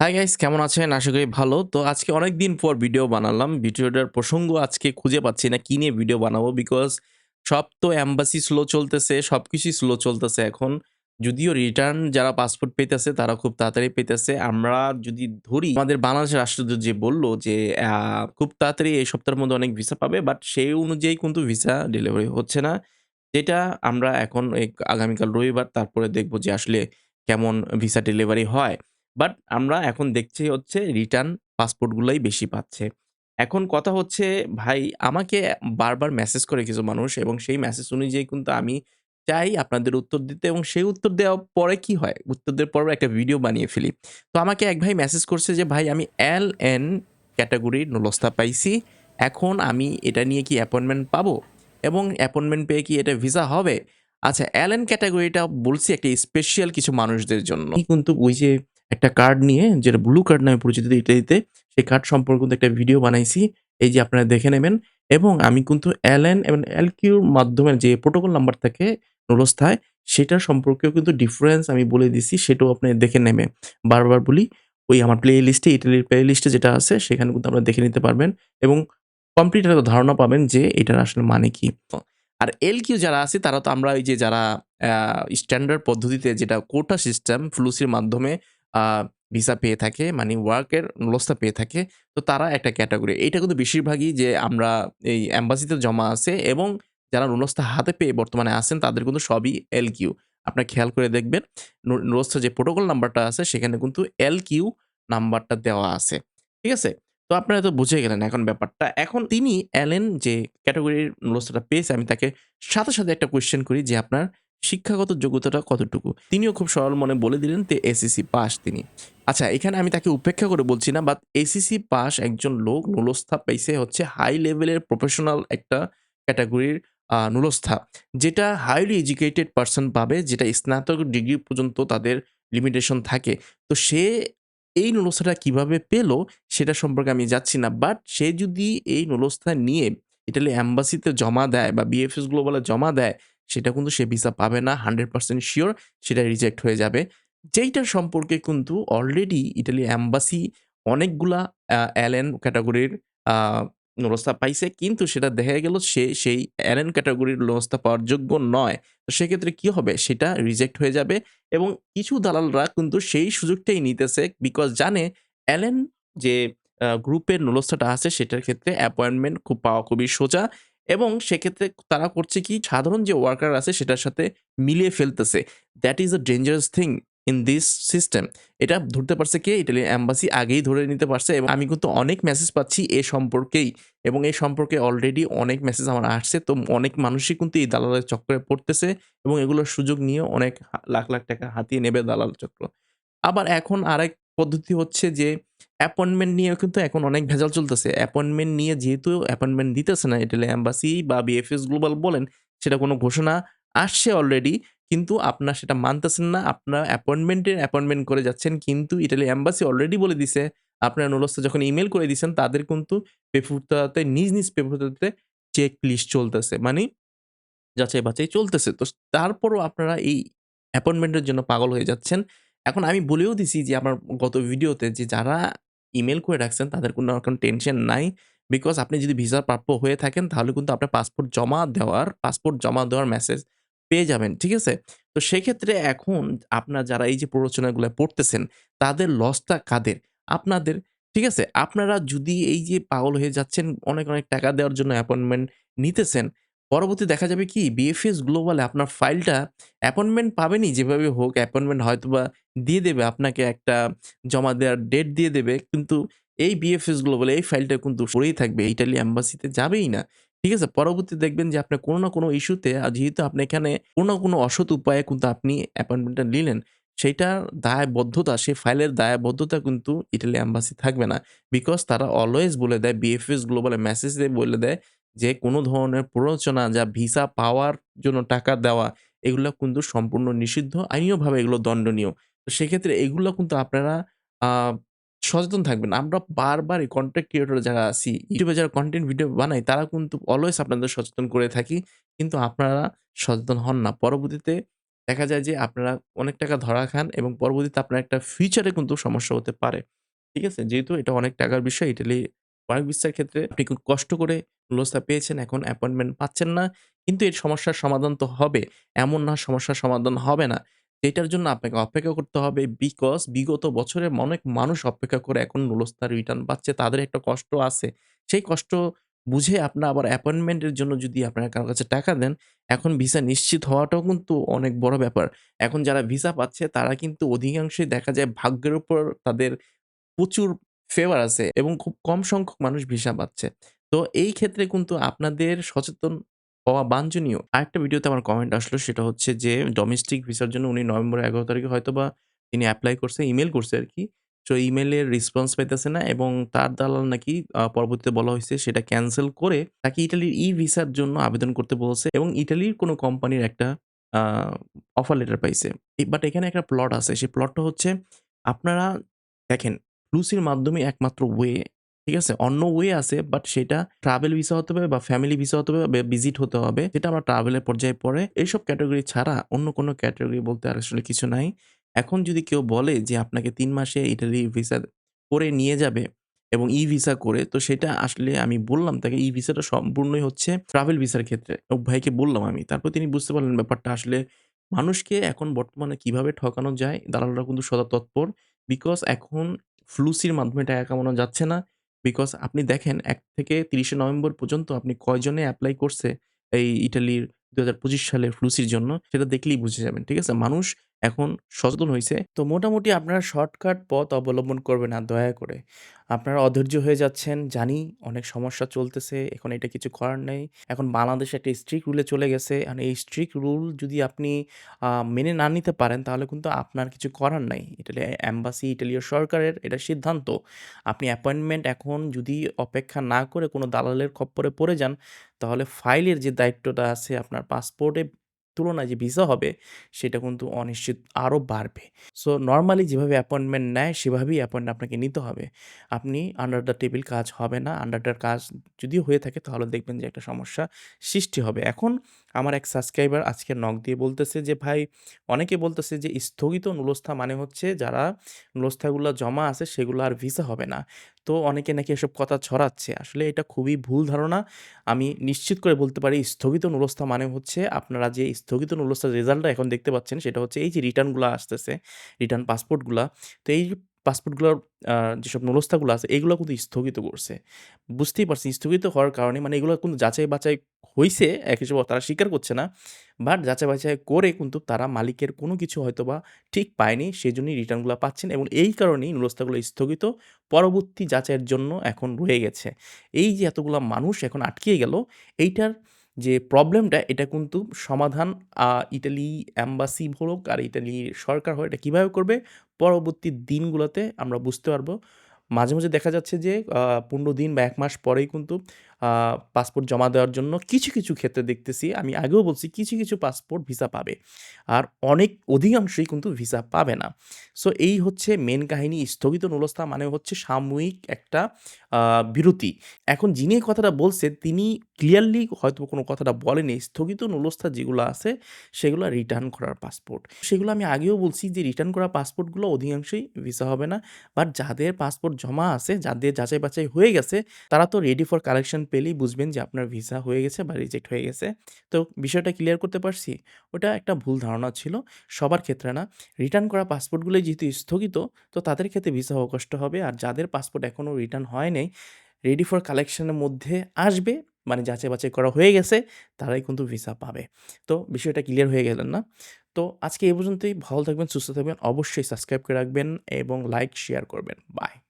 Hi guys কেমন আছেন? আশা করি ভালো। তো আজকে অনেকদিন পর ভিডিও বানালাম। ভিডিওটার প্রসঙ্গ আজকে খুঁজে পাচ্ছি না কি নিয়ে ভিডিও বানাবো বিকজ সব তো অ্যাম্বাসি স্লো চলতেছে, সবকিছুই স্লো চলতেছে এখন। যদিও রিটার্ন যারা পাসপোর্ট পেতেছে তারা খুব তাড়াতাড়ি পেতেছে। আমরা যদি ধরি আমাদের বাংলাদেশের রাষ্ট্রদূত যে বলল যে খুব তাড়াতাড়ি এই সপ্তাহের মধ্যে অনেক ভিসা পাবে বাট সেই অনুযায়ী কিন্তু ভিসা ডেলিভারি হচ্ছে না। যেটা আমরা এখন আগামীকাল রবিবার তারপরে দেখব যে আসলে কেমন ভিসা ডেলিভারি হয়। বাট আমরা এখন দেখছি হচ্ছে রিটার্ন পাসপোর্টগুলোই বেশি পাচ্ছে। এখন কথা হচ্ছে ভাই আমাকে বারবার মেসেজ করে কিছু মানুষ এবং সেই মেসেজ অনুযায়ী কিন্তু আমি চাই আপনাদের উত্তর দিতে এবং সেই উত্তর দেওয়ার পরে কি হয়? উত্তর দেওয়ার পর একটা ভিডিও বানিয়ে ফেলি। তো আমাকে এক ভাই মেসেজ করছে যে, "ভাই আমি এল-এন ক্যাটাগরির নুলস্থা পাইছি। এখন আমি এটা নিয়ে কি অ্যাপয়েন্টমেন্ট পাবো? এবং অ্যাপয়েন্টমেন্ট পেয়ে কি এটা ভিসা হবে?" আচ্ছা এল-এন ক্যাটেগরিটা বলছি একটা স্পেশাল কিছু মানুষদের জন্য। কিন্তু ওই যে একটা কার্ড নিয়ে যেটা ব্লু কার্ড নামে পরিচিত ইতালিতে, সেই কার্ড সম্পর্কে কিন্তু একটা ভিডিও বানাইছি। এই যে আপনারা দেখে নেবেন এবং আমি কিন্তু এল-এন এবং এল-কিউর মাধ্যমে যে প্রোটোকল নাম্বার থাকে নুলস্থায়, সেটার সম্পর্কেও কিন্তু ডিফারেন্স আমি বলে দিছি। সেটাও আপনি দেখে নেবেন। বারবার বলি ওই আমার প্লে লিস্টে ইতালির প্লে লিস্টে যেটা আছে সেখানে কিন্তু আপনারা দেখে নিতে পারবেন এবং কমপ্লিট একটা ধারণা পাবেন যে এটার আসলে মানে কি। আর এল-কিউ যারা আছে তারা তো আমরা ওই যে যারা স্ট্যান্ডার্ড পদ্ধতিতে যেটা কোটা সিস্টেম ফ্লুসির মাধ্যমে ভিসা পেয়ে থাকে মানে ওয়ার্কের নুলস্থা পেয়ে থাকে। তো তারা একটা ক্যাটাগরি এইটা কিন্তু বেশিরভাগই যে আমরা এই এম্বাসিতে জমা আছে এবং যারা নুলস্থা হাতে পেয়ে বর্তমানে আছেন তাদের কিন্তু সবই এল-কিউ। আপনার খেয়াল করে দেখবেন নু যে প্রোটোকল নাম্বারটা আছে সেখানে কিন্তু এল-কিউ নাম্বারটা দেওয়া আছে। ঠিক আছে? তো আপনারা তো বুঝে গেলেন এখন ব্যাপারটা। এখন তিনি এল-এন যে ক্যাটাগরির নুলস্থাটা পেয়েছে আমি তাকে সাথে, সাথে একটা কোয়েশ্চেন করি যে, "আপনার শিক্ষাগত যোগ্যতাটা কতটুকু?" তিনিও খুব সরল মনে বলে দিলেন তে এসিসি পাস তিনি। আচ্ছা এখানে আমি তাকে উপেক্ষা করে বলছি না বাট এসিসি পাস একজন লোক নুলস্থা পাইছে হচ্ছে হাই লেভেলের প্রফেশনাল একটা ক্যাটাগরির নুলস্থা। যেটা হাইলি এডুকেটেড পারসন পাবে যেটা স্নাতক ডিগ্রি পর্যন্ত তাদের লিমিটেশন থাকে। তো সে এই নুলস্থাটা কীভাবে পেল সেটা সম্পর্কে আমি যাচ্ছি না। বাট সে যদি এই নুলস্থা নিয়ে ইতালি অ্যাম্বাসিতে জমা দেয় বা বিএফএস গ্লোবালে জমা দেয়, সেটা কিন্তু সে ভিসা পাবে না 100% শিওর সেটা রিজেক্ট হয়ে যাবে। যেইটার সম্পর্কে কিন্তু অলরেডি ইটালি অ্যাম্বাসি অনেকগুলা এল-এন ক্যাটেগরির আ পাইছে। কিন্তু সেটা দেখা গেল সে সেই এল-এন ক্যাটেগরির নুলস্থা পাওয়ার যোগ্য নয়। তো সেক্ষেত্রে কি হবে? সেটা রিজেক্ট হয়ে যাবে এবং কিছু দালালরা কিন্তু সেই সুযোগটাই নিতেছে বিকজ জানে এল-এন যে গ্রুপের নুলস্থাটা আছে, সেটার ক্ষেত্রে অ্যাপয়েন্টমেন্ট খুব পাওয়া খুবই সোজা এবং সেক্ষেত্রে তারা করছে কি সাধারণ যে ওয়ার্কার আছে সেটার সাথে মিলিয়ে ফেলতেছে। That is a dangerous thing in this system. এটা ধরতে পারছে কে? ইতালিয়ান অ্যাম্বাসি আগেই ধরে নিতে পারছে এবং আমি কিন্তু অনেক মেসেজ পাচ্ছি এ সম্পর্কেই এবং এই সম্পর্কে অলরেডি অনেক মেসেজ আমার আসছে। তো অনেক মানুষই কিন্তু এই দালালের চক্রে পড়তেছে এবং এগুলোর সুযোগ নিয়ে অনেক লাখ, লাখ টাকা হাতিয়ে নেবে দালাল চক্র। আবার এখন আরেক পদ্ধতি হচ্ছে যে অ্যাপয়েন্টমেন্ট নিয়েও কিন্তু এখন অনেক ভেজাল চলতেছে। অ্যাপয়েন্টমেন্ট নিয়ে যেহেতু অ্যাপয়েন্টমেন্ট দিতেছে না ইটালিয়ান অ্যাম্বাসি বা বিএফএস গ্লোবাল বলেন, সেটা কোনো ঘোষণা আসছে অলরেডি। কিন্তু আপনার সেটা মানতেছেন না। আপনার অ্যাপয়েন্টমেন্টের অ্যাপয়েন্টমেন্ট করে যাচ্ছেন। কিন্তু ইটালি অ্যাম্বাসি অলরেডি বলে দিছে, আপনার নুলস্থা যখন ইমেল করে দিছেন তাদের কিন্তু পেপুরতাতে নিজ, নিজ পেপুরতাতে চেক লিস্ট চলতেছে। মানে যাচাই-বাছাই চলতেছে। তো তারপরও আপনারা এই অ্যাপয়েন্টমেন্টের জন্য পাগল হয়ে যাচ্ছেন। এখন আমি বলেও দিছি যে আমার গত ভিডিওতে যে যারা ইমেল করে রাখছেন তাদের কোনো রকম টেনশন নাই। বিকজ আপনি যদি ভিসার প্রাপ্য হয়ে থাকেন তাহলে কিন্তু আপনার পাসপোর্ট জমা দেওয়ার পাসপোর্ট জমা দেওয়ার মেসেজ পেয়ে যাবেন। ঠিক আছে? তো সেক্ষেত্রে এখন আপনার যারা এই যে প্ররোচনাগুলো পড়তেছেন তাদের লসটা কাদের? আপনাদের। ঠিক আছে? আপনারা যদি এই যে পাগল হয়ে যাচ্ছেন অনেক, অনেক টাকা দেওয়ার জন্য অ্যাপয়েন্টমেন্ট নিতেছেন। পরবর্তী দেখা যাবে কি বিএফএস গ্লোবালে আপনার ফাইলটা অ্যাপয়েন্টমেন্ট পাবেনই যেভাবে হোক অ্যাপয়েন্টমেন্ট হয়তোবা দিয়ে দেবে আপনাকে একটা জমা দেওয়ার ডেট দিয়ে দেবে। কিন্তু এই বিএফএস গ্লোবালে এই ফাইলটা কিন্তু পড়েই থাকবে। ইটালি এম্বাসিতে যাবেই না। ঠিক আছে? পরবর্তী দেখবেন যে আপনার কোনো না কোনো ইস্যুতে যেহেতু আপনি এখানে কোনো না কোনো অসৎ উপায়ে কিন্তু আপনি অ্যাপয়েন্টমেন্টটা নিলেন, সেইটার দায়বদ্ধতা সেই ফাইলের দায়বদ্ধতা কিন্তু ইটালি অ্যাম্বাসি থাকবে না। বিকজ তারা অলওয়েজ বলে দেয় বিএফএস গ্লোবালে মেসেজ দিয়ে বলে দেয় যে কোনো ধরনের প্ররোচনা যা ভিসা পাওয়ার জন্য টাকা দেওয়া এগুলো কিন্তু সম্পূর্ণ নিষিদ্ধ। আইনীয়ভাবে এগুলো দণ্ডনীয়। তো সেক্ষেত্রে এগুলো কিন্তু আপনারা সচেতন থাকবেন। আমরা বারবার এই কনটেন্ট ক্রিয়েটর যারা আছি, ইউটিউবে যারা কন্টেন্ট ভিডিও বানাই তারা কিন্তু অলওয়েজ আপনাদের সচেতন করে থাকি। কিন্তু আপনারা সচেতন হন না। পরবর্তীতে দেখা যায় যে আপনারা অনেক টাকা ধরা খান এবং পরবর্তীতে আপনার একটা ফিউচারে কিন্তু সমস্যা হতে পারে। ঠিক আছে? যেহেতু এটা অনেক টাকার বিষয় ইটালি অনেক বিশ্বের ক্ষেত্রে আপনি কষ্ট করে নুলুসটা পেয়েছেন, এখন অ্যাপয়েন্টমেন্ট পাচ্ছেন না। কিন্তু এর সমস্যার সমাধান তো হবে। এমন না সমস্যার সমাধান হবে না। এটার জন্য আপনাকে অপেক্ষা করতে হবে বিকজ বিগত বছরে অনেক মানুষ অপেক্ষা করে এখন নুলুসটা রিটার্ন পাচ্ছে। তাদের একটা কষ্ট আছে। সেই কষ্ট বুঝে আপনার আবার অ্যাপয়েন্টমেন্টের জন্য যদি আপনারা কারোর কাছে টাকা দেন, এখন ভিসা নিশ্চিত হওয়াটাও কিন্তু অনেক বড় ব্যাপার। এখন যারা ভিসা পাচ্ছে তারা কিন্তু অধিকাংশই দেখা যায় ভাগ্যের উপর তাদের প্রচুর ফেভার আছে এবং খুব কম সংখ্যক মানুষ ভিসা পাচ্ছে। তো এই ক্ষেত্রে কিন্তু আপনাদের সচেতন হওয়া বাঞ্ছনীয়। আরেকটা ভিডিওতে আমার কমেন্ট আসলো সেটা হচ্ছে যে ডোমেস্টিক ভিসার জন্য উনি নভেম্বরের ১১ তারিখে হয়তো বা তিনি অ্যাপ্লাই করছে, ইমেল করছে আর কি সো ইমেলের রেসপন্স পাইতেছে না এবং তার দালাল নাকি পরবর্তীতে বলা হয়েছে সেটা ক্যান্সেল করে তাকে ইটালির ই-ভিসার জন্য আবেদন করতে বলছে এবং ইটালির কোনো কোম্পানির একটা অফার লেটার পাইছে। বাট এখানে একটা প্লট আছে। সেই প্লটটা হচ্ছে আপনারা দেখেন ফ্লুসির মাধ্যমে একমাত্র ওয়ে, ঠিক আছে? অন্য ওয়ে আছে বাট সেটা ট্রাভেল ভিসা হতে হবে বা ফ্যামিলি ভিসা হতে হবে বা ভিজিট হতে হবে। যেটা আমরা ট্রাভেলের পর্যায়ে পড়ে। এইসব ক্যাটাগরি ছাড়া অন্য কোনো ক্যাটাগরি বলতে আর আসলে কিছু নাই। এখন যদি কেউ বলে যে আপনাকে তিন মাসে ইটালি ভিসা করে নিয়ে যাবে এবং ই-ভিসা করে, তো সেটা আসলে আমি বললাম তাকে ই-ভিসাটা সম্পূর্ণই হচ্ছে ট্রাভেল ভিসার ক্ষেত্রে। ভাইকে বললাম আমি। তারপর তিনি বুঝতে পারলেন ব্যাপারটা আসলে মানুষকে এখন বর্তমানে কীভাবে ঠকানো যায়, দালালরা কিন্তু সদা তৎপর। বিকজ এখন ফ্লুসির মাধ্যমে টাকা কামানো যাচ্ছে না। বিকজ আপনি দেখেন, এক থেকে ৩০শে নভেম্বর পর্যন্ত আপনি কয়জনে অ্যাপ্লাই করছে এই ইটালির পঁচিশ সালের ফ্লুসির জন্য সেটা দেখলেই বুঝে যাবেন। ঠিক আছে? মানুষ এখন সচেতন হইছে। তো মোটামুটি আপনারা শর্টকাট পথ অবলম্বন করবেন না দয়া করে। আপনারা অধৈর্য হয়ে যাচ্ছেন জানি অনেক সমস্যা চলতেছে। এখন এটা কিছু করার নেই। এখন বাংলাদেশ একটা স্ট্রিক্ট রুলে চলে গেছে। এখন এই স্ট্রিক্ট রুল যদি আপনি মেনে না নিতে পারেন তাহলে কিন্তু আপনার কিছু করার নাই। ইটালি এম্বাসি, ইটালীয় সরকারের এটা সিদ্ধান্ত। আপনি অ্যাপয়েন্টমেন্ট এখন যদি অপেক্ষা না করে কোনো দালালের খপ্পরে পড়ে যান, তাহলে ফাইলের যে দায়িত্বটা আছে আপনার পাসপোর্টের তুলনায় যে ভিসা হবে, সেটা কিন্তু অনিশ্চিত আরও বাড়বে। সো নর্মালি যেভাবে অ্যাপয়েন্টমেন্ট নেয়, সেভাবেই অ্যাপয়েন্টমেন্ট আপনাকে নিতে হবে। আপনি আন্ডার দ্য টেবিল কাজ হবে না। আন্ডার দ্য কাজ যদিও হয়ে থাকে তাহলে দেখবেন যে একটা সমস্যা সৃষ্টি হবে। এখন আমার এক সাবস্ক্রাইবার আজকে নক দিয়ে বলতেছে যে, "ভাই অনেকে বলতেছে যে স্থগিত নুলস্থা মানে হচ্ছে যারা নুলস্থাগুলো জমা আছে সেগুলো আর ভিসা হবে না।" তো অনেকে নাকি এসব কথা ছড়াচ্ছে। আসলে এটা খুবই ভুল ধারণা। আমি নিশ্চিত করে বলতে পারি স্থগিত নুলস্থা মানে হচ্ছে আপনারা যে স্থগিত নুলস্থার রেজাল্টটা এখন দেখতে পাচ্ছেন সেটা হচ্ছে এই যে রিটার্নগুলো আসতেছে, রিটার্ন পাসপোর্টগুলা। তো এই পাসপোর্টগুলোর যেসব নুলস্থাগুলো আছে, এগুলো কিন্তু স্থগিত করছে। বুঝতেই পারছি স্থগিত হওয়ার কারণে মানে এগুলো কিন্তু যাচাই-বাছাই হইছে, এক হিসেবে তারা স্বীকার করছে না। বাট যাচাই-বাছাই করে কিন্তু তারা মালিকের কোনো কিছু হয়তো বা ঠিক পায়নি। সেই জন্যই রিটার্নগুলো পাচ্ছেন এবং এই কারণেই নুলস্থাগুলো স্থগিত পরবর্তী যাচাইয়ের জন্য এখন রয়ে গেছে। এই যে এতগুলা মানুষ এখন আটকিয়ে গেল, এইটার যে প্রবলেমটা এটা কিন্তু সমাধান ইটালি অ্যাম্বাসি হোক আর ইটালি সরকার হোক এটা কীভাবে করবে পরবর্তী দিনগুলোতে আমরা বুঝতে পারব। মাঝে, মাঝে দেখা যাচ্ছে যে পনেরো ১৫ দিন বা এক মাস পরেই কিন্তু পাসপোর্ট জমা দেওয়ার জন্য কিছু, কিছু ক্ষেত্রে দেখতেছি আমি আগেও বলছি কিছু, কিছু পাসপোর্ট ভিসা পাবে। আর অনেক অধিকাংশই কিন্তু ভিসা পাবে না। সো এই হচ্ছে মেন কাহিনী স্থগিত নুলস্থা মানে হচ্ছে সাময়িক একটা বিরতি। এখন যিনি এই কথাটা বলছেন তিনি ক্লিয়ারলি হয়তো কোনো কথাটা বলেনি। স্থগিত নুলস্থা যেগুলো আছে সেগুলো রিটার্ন করার পাসপোর্ট। সেগুলো আমি আগেও বলছি যে রিটার্ন করা পাসপোর্টগুলো অধিকাংশই ভিসা হবে না। বাট যাদের পাসপোর্ট জমা আছে, যাদের যাচাই-বাছাই হয়ে গেছে তারা তো রেডি ফর কালেকশন পেলেই বুঝবেন যে আপনার ভিসা হয়ে গেছে বা রিজেক্ট হয়ে গেছে। তো বিষয়টা ক্লিয়ার করতে পারছি? ওটা একটা ভুল ধারণা ছিল। সবার ক্ষেত্রে না। রিটার্ন করা পাসপোর্টগুলোই যেহেতু স্থগিত তো তাদের ক্ষেত্রে ভিসা হওয়া কষ্ট হবে। আর যাদের পাসপোর্ট এখনও রিটার্ন হয় নাই, রেডি ফর কালেকশন এর মধ্যে আসবে মানে যাচাই-বাছাই করা হয়ে গেছে তারাই কিন্তু ভিসা পাবে। তো বিষয়টা ক্লিয়ার হয়ে গেলেন না? তো আজকে এই পর্যন্তই। ভালো থাকবেন, সুস্থ থাকবেন। অবশ্যই সাবস্ক্রাইব করে রাখবেন এবং লাইক, শেয়ার করবেন। বাই।